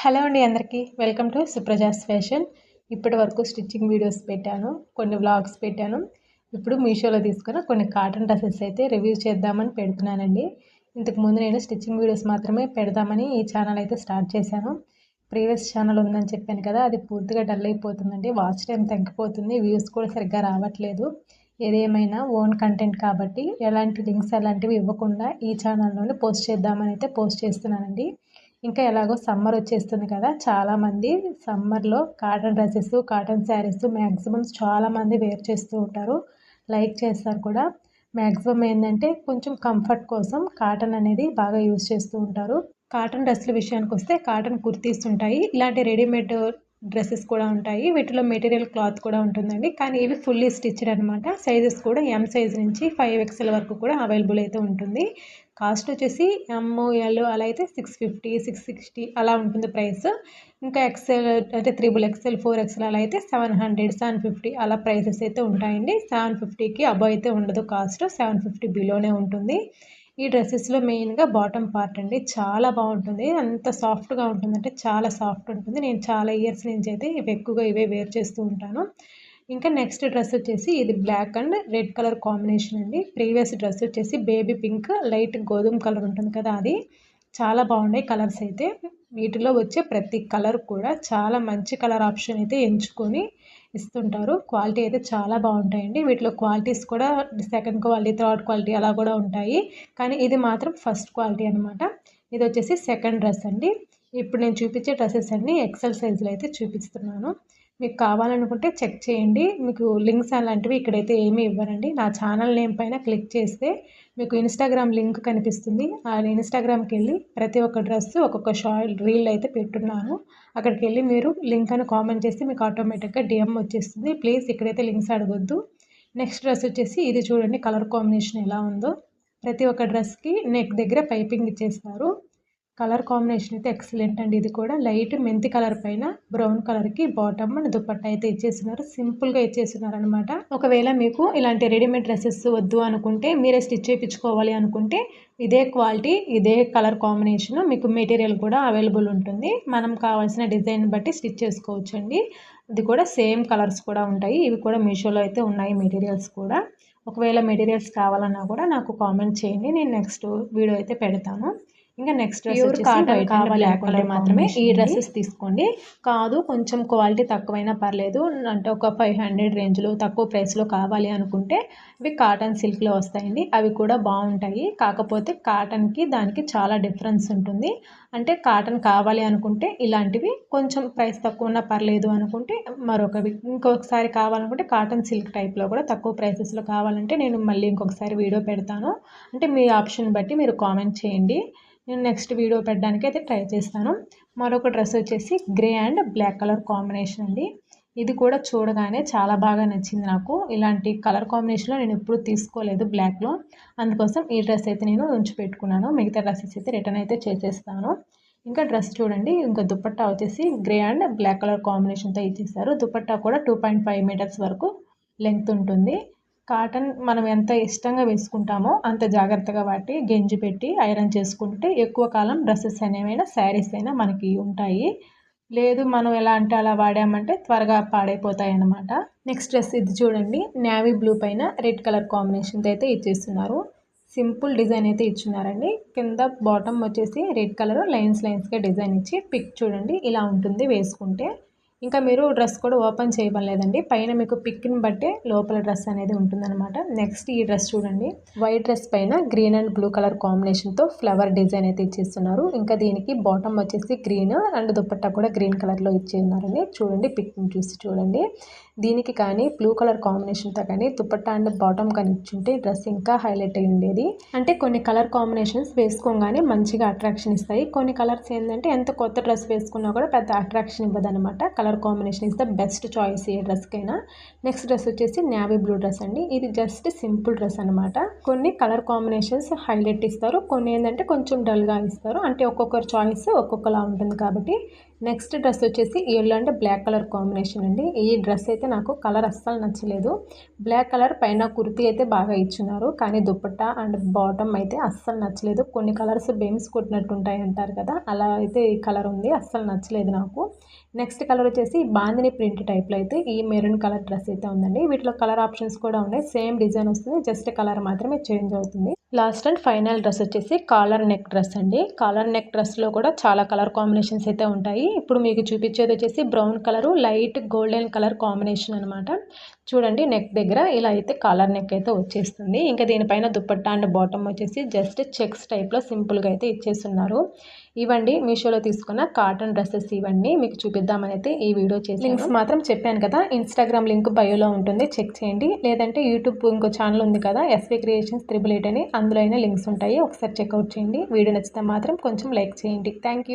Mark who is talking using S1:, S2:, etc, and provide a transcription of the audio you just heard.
S1: Hello అండి అందరికీ. Welcome to Supraja's fashion. ఇప్పటి వరకు స్టిచ్చింగ్ వీడియోస్ పెట్టాను కొన్ని వ్లాగ్స్ పెట్టాను. ఇప్పుడు మీషోలో తీసుకున్న కొన్ని కాటన్ డ్రెస్సెస్ అయితే రివ్యూ చేద్దామని పెడుతున్నానండి. ఇంతకుముందు నేను స్టిచ్చింగ్ వీడియోస్ మాత్రమే పెడదామని ఈ ఛానల్ అయితే స్టార్ట్ చేశాను. ప్రీవియస్ ఛానల్ ఉందని చెప్పాను కదా అది పూర్తిగా డల్ అయిపోతుందండి. వాచ్ టైం తగ్గిపోతుంది వ్యూస్ కూడా సరిగ్గా రావట్లేదు. ఏదేమైనా ఓన్ కంటెంట్ కాబట్టి ఎలాంటి లింక్స్ అలాంటివి ఇవ్వకుండా ఈ ఛానల్లోనే పోస్ట్ చేద్దామని అయితే పోస్ట్ చేస్తున్నానండి. ఇంకా ఎలాగో సమ్మర్ వచ్చేస్తుంది కదా చాలామంది సమ్మర్లో cotton dresses cotton saris maximum చాలామంది వేర్ చేస్తూ ఉంటారు. లైక్ చేస్తారు కూడా. మ్యాక్సిమం ఏంటంటే కొంచెం కంఫర్ట్ కోసం కాటన్ అనేది బాగా యూజ్ చేస్తూ ఉంటారు. కాటన్ డ్రెస్సుల విషయానికి వస్తే కాటన్ కుర్తీస్ ఉంటాయి. ఇలాంటి రెడీమేడ్ డ్రెస్సెస్ కూడా ఉంటాయి. వీటిలో మెటీరియల్ క్లాత్ కూడా ఉంటుందండి. కానీ ఇవి ఫుల్లీ స్టిచ్డ్ అనమాట సైజెస్ కూడా ఎం సైజ్ నుంచి ఫైవ్ ఎక్స్ఎల్ వరకు కూడా అవైలబుల్ అయితే ఉంటుంది. కాస్ట్ వచ్చేసి ఎమ్ ఎల్ అలా అయితే సిక్స్ ఫిఫ్టీ సిక్స్ సిక్స్టీ అలా ఉంటుంది ప్రైస్. ఇంకా ఎక్సెల్ అంటే త్రిబుల్ ఎక్సెల్ ఫోర్ ఎక్సెల్ అలా అయితే సెవెన్ హండ్రెడ్ సెవెన్ ఫిఫ్టీ అలా ప్రైసెస్ అయితే ఉంటాయండి. సెవెన్ ఫిఫ్టీకి అబో అయితే ఉండదు కాస్ట్. సెవెన్ ఫిఫ్టీ బిలోనే ఉంటుంది. ఈ డ్రెస్సెస్లో మెయిన్గా బాటమ్ పార్ట్ అండి. చాలా బాగుంటుంది. అంత సాఫ్ట్గా ఉంటుందంటే చాలా సాఫ్ట్ ఉంటుంది. నేను చాలా ఇయర్స్ నుంచి అయితే ఇవి ఎక్కువగా ఇవే వేర్ చేస్తూ ఉంటాను. ఇంకా నెక్స్ట్ డ్రెస్ వచ్చేసి ఇది black and red colour combination అండి. ప్రీవియస్ డ్రెస్ వచ్చేసి బేబీ పింక్ లైట్ గోధుమ కలర్ ఉంటుంది కదా అది. చాలా బాగున్నాయి కలర్స్ అయితే. వీటిలో వచ్చే ప్రతి కలర్ కూడా చాలా మంచి కలర్ ఆప్షన్ అయితే ఎంచుకొని ఇస్తుంటారు. క్వాలిటీ అయితే చాలా బాగుంటాయండి. వీటిలో క్వాలిటీస్ కూడా సెకండ్ క్వాలిటీ థర్డ్ క్వాలిటీ అలా కూడా ఉంటాయి. కానీ ఇది మాత్రం ఫస్ట్ క్వాలిటీ అనమాట ఇది వచ్చేసి సెకండ్ డ్రెస్ అండి. ఇప్పుడు నేను చూపించే డ్రెస్సెస్ అన్నీ ఎక్సెల్ సైజులో అయితే చూపిస్తున్నాను. మీకు కావాలనుకుంటే చెక్ చేయండి. మీకు లింక్స్ అలాంటివి ఇక్కడైతే ఏమీ ఇవ్వరండి. నా ఛానల్ నేమ్ పైన క్లిక్ చేస్తే మీకు ఇన్స్టాగ్రామ్ లింక్ కనిపిస్తుంది. ఆ ఇన్స్టాగ్రామ్కి వెళ్ళి ప్రతి ఒక్క డ్రెస్ ఒక్కొక్క షార్ట్ రీల్ అయితే పెట్టున్నాను. అక్కడికి వెళ్ళి మీరు లింక్ అని కామెంట్ చేస్తే మీకు ఆటోమేటిక్గా డిఎం వచ్చేస్తుంది. ప్లీజ్ ఇక్కడైతే లింక్స్ అడగొద్దు. నెక్స్ట్ డ్రెస్ వచ్చేసి ఇది చూడండి కలర్ కాంబినేషన్ ఎలా ఉందో. ప్రతి ఒక్క డ్రెస్కి నెక్ దగ్గర పైపింగ్ ఇచ్చేస్తారు. కలర్ కాంబినేషన్ అయితే ఎక్సలెంట్ అండి. ఇది కూడా లైట్ మెంతి కలర్ పైన బ్రౌన్ కలర్కి బాటమ్ అండ్ దుప్పట్ట అయితే ఇచ్చేస్తున్నారు. సింపుల్గా ఇచ్చేసినారనమాట అనమాట ఒకవేళ మీకు ఇలాంటి రెడీమేడ్ డ్రెస్సెస్ వద్దు అనుకుంటే మీరే స్టిచ్ చేయించుకోవాలి అనుకుంటే ఇదే క్వాలిటీ ఇదే కలర్ కాంబినేషన్ మీకు మెటీరియల్ కూడా అవైలబుల్ ఉంటుంది. మనం కావాల్సిన డిజైన్ బట్టి స్టిచ్ చేసుకోవచ్చు అండి ఇది కూడా సేమ్ కలర్స్ కూడా ఉంటాయి. ఇవి కూడా మీషోలో అయితే ఉన్నాయి మెటీరియల్స్ కూడా. ఒకవేళ మెటీరియల్స్ కావాలన్నా కూడా నాకు కామెంట్ చేయండి. నేను నెక్స్ట్ వీడియో అయితే పెడతాను. ఇంకా నెక్స్ట్ డ్రెస్ కాటన్ కావాలి మాత్రమే ఈ డ్రెస్సెస్ తీసుకోండి. కాదు కొంచెం క్వాలిటీ తక్కువైనా పర్లేదు. అంటే ఒక ఫైవ్ హండ్రెడ్ రేంజ్లో తక్కువ ప్రైస్లో కావాలి అనుకుంటే ఇవి కాటన్ సిల్క్లో వస్తాయండి. అవి కూడా బాగుంటాయి. కాకపోతే కాటన్కి దానికి చాలా డిఫరెన్స్ ఉంటుంది. అంటే కాటన్ కావాలి అనుకుంటే ఇలాంటివి కొంచెం ప్రైస్ తక్కువ ఉన్నా పర్లేదు అనుకుంటే మరొకవి. ఇంకొకసారి కావాలనుకుంటే కాటన్ సిల్క్ టైప్లో కూడా తక్కువ ప్రైసెస్లో కావాలంటే నేను మళ్ళీ ఇంకొకసారి వీడియో పెడతాను. అంటే మీ ఆప్షన్ బట్టి మీరు కామెంట్ చేయండి. నేను నెక్స్ట్ వీడియో పెట్టడానికి అయితే ట్రై చేస్తాను. మరొక డ్రెస్ వచ్చేసి grey and black colour combination అండి. ఇది కూడా చూడగానే చాలా బాగా నచ్చింది నాకు. ఇలాంటి కలర్ కాంబినేషన్లో నేను ఎప్పుడు తీసుకోలేదు బ్లాక్లో అందుకోసం ఈ డ్రెస్ అయితే నేను ఉంచి పెట్టుకున్నాను. మిగతా డ్రెస్సెస్ అయితే రిటర్న్ అయితే చేసేస్తాను. ఇంకా డ్రెస్ చూడండి. ఇంకా దుపట్టా వచ్చేసి గ్రే అండ్ బ్లాక్ కలర్ కాంబినేషన్తో ఇచ్చేసారు దుపట్టా కూడా టూ పాయింట్ ఫైవ్ మీటర్స్ వరకు లెంగ్త్ ఉంటుంది. కాటన్ మనం ఎంత ఇష్టంగా వేసుకుంటామో అంత జాగ్రత్తగా వాటి గెంజి పెట్టి ఐరన్ చేసుకుంటే ఎక్కువ కాలం డ్రెస్సెస్ అనేవైనా శారీస్ అయినా మనకి ఉంటాయి. లేదు మనం ఎలా అంటే అలా వాడామంటే త్వరగా పాడైపోతాయి అన్నమాట నెక్స్ట్ డ్రెస్ ఇది చూడండి. నేవీ బ్లూ పైన రెడ్ కలర్ కాంబినేషన్తో అయితే ఇచ్చేస్తున్నారు. సింపుల్ డిజైన్ అయితే ఇచ్చున్నారండి. కింద బాటమ్ వచ్చేసి రెడ్ కలర్ లైన్స్ లైన్స్గా డిజైన్ ఇచ్చి పిక్ చూడండి. ఇలా ఉంటుంది వేసుకుంటే. ఇంకా మీరు డ్రెస్ కూడా ఓపెన్ చేయబడలేదండి. పైన మీకు పిక్ని బట్టే లోపల డ్రెస్ అనేది ఉంటుందన్నమాట. నెక్స్ట్ ఈ డ్రెస్ చూడండి. వైట్ డ్రెస్ పైన గ్రీన్ అండ్ బ్లూ కలర్ కాంబినేషన్తో ఫ్లవర్ డిజైన్ అయితే ఇచ్చేస్తున్నారు. ఇంకా దీనికి బాటమ్ వచ్చేసి గ్రీన్ అండ్ దుప్పట్టా కూడా గ్రీన్ కలర్లో ఇచ్చేస్తున్నారండి. చూడండి పిక్ని చూసి చూడండి. దీనికి కానీ బ్లూ కలర్ కాంబినేషన్తో కానీ దుపట్టా అండ్ బాటమ్ కానీ ఉంటే డ్రెస్ ఇంకా హైలైట్ అయి ఉండేది. అంటే కొన్ని కలర్ కాంబినేషన్స్ వేసుకోగానే మంచిగా అట్రాక్షన్ ఇస్తాయి. కొన్ని కలర్స్ ఏంటంటే ఎంత కొత్త డ్రెస్ వేసుకున్నా కూడా పెద్ద అట్రాక్షన్ ఇవ్వదు అనమాట colour combination is the best choice ఏ డ్రెస్కైనా నెక్స్ట్ డ్రెస్ వచ్చేసి నావీ బ్లూ డ్రెస్ అండి. ఇది జస్ట్ సింపుల్ డ్రెస్ అనమాట కొన్ని కలర్ కాంబినేషన్స్ హైలైట్ ఇస్తారు. కొన్ని ఏంటంటే కొంచెం డల్గా ఇస్తారు. అంటే ఒక్కొక్కరు చాయిస్ ఒక్కొక్కలా ఉంటుంది కాబట్టి. నెక్స్ట్ డ్రెస్ వచ్చేసి ఎల్లో అంటే బ్లాక్ కలర్ కాంబినేషన్ అండి. ఈ డ్రెస్ అయితే నాకు కలర్ అస్సలు నచ్చలేదు. బ్లాక్ కలర్ పైన కుర్తీ అయితే బాగా ఇచ్చినారు కానీ దుప్పట్టా అండ్ బాటమ్ అయితే అస్సలు నచ్చలేదు. కొన్ని కలర్స్ బేమ్స్ కొట్టినట్టు ఉంటాయి అంటారు కదా అలా అయితే ఈ కలర్ ఉంది. అస్సలు నచ్చలేదు నాకు. నెక్స్ట్ కలర్ వచ్చేసి బాందిని ప్రింట్ టైప్లో అయితే ఈ మెరూన్ కలర్ డ్రెస్ అయితే ఉందండి. వీటిలో కలర్ ఆప్షన్స్ కూడా ఉన్నాయి. సేమ్ డిజైన్ వస్తుంది. జస్ట్ కలర్ మాత్రమే చేంజ్ అవుతుంది. లాస్ట్ అండ్ ఫైనల్ డ్రెస్ వచ్చేసి కాలర్ నెక్ డ్రెస్ అండి. కాలర్ నెక్ డ్రెస్లో కూడా చాలా కలర్ కాంబినేషన్స్ అయితే ఉంటాయి. ఇప్పుడు మీకు చూపించేది వచ్చేసి brown colour light golden colour combination అనమాట చూడండి నెక్ దగ్గర ఇలా అయితే కాలర్ నెక్ అయితే వచ్చేస్తుంది. ఇంకా దీనిపైన దుప్పట్టా అండ్ బాటమ్ వచ్చేసి జస్ట్ చెక్స్ టైప్లో సింపుల్గా అయితే ఇచ్చేస్తున్నారు. ఇవ్వండి మీషోలో తీసుకున్న కాటన్ డ్రెస్సెస్ ఇవన్నీ మీకు చూపిద్దామని అయితే ఈ వీడియో చేసి లింక్స్ మాత్రం చెప్పాను కదా ఇన్స్టాగ్రామ్ లింక్ బయోలో ఉంటుంది చెక్ చేయండి. లేదంటే యూట్యూబ్ ఇంకో ఛానల్ ఉంది కదా ఎస్వి క్రియేషన్స్ త్రిబుల్ ఎయిట్ అని అందులో అయినా లింక్స్ ఉంటాయి. ఒకసారి చెక్అవుట్ చేయండి. వీడియో నచ్చితే మాత్రం కొంచెం లైక్ చేయండి. థ్యాంక్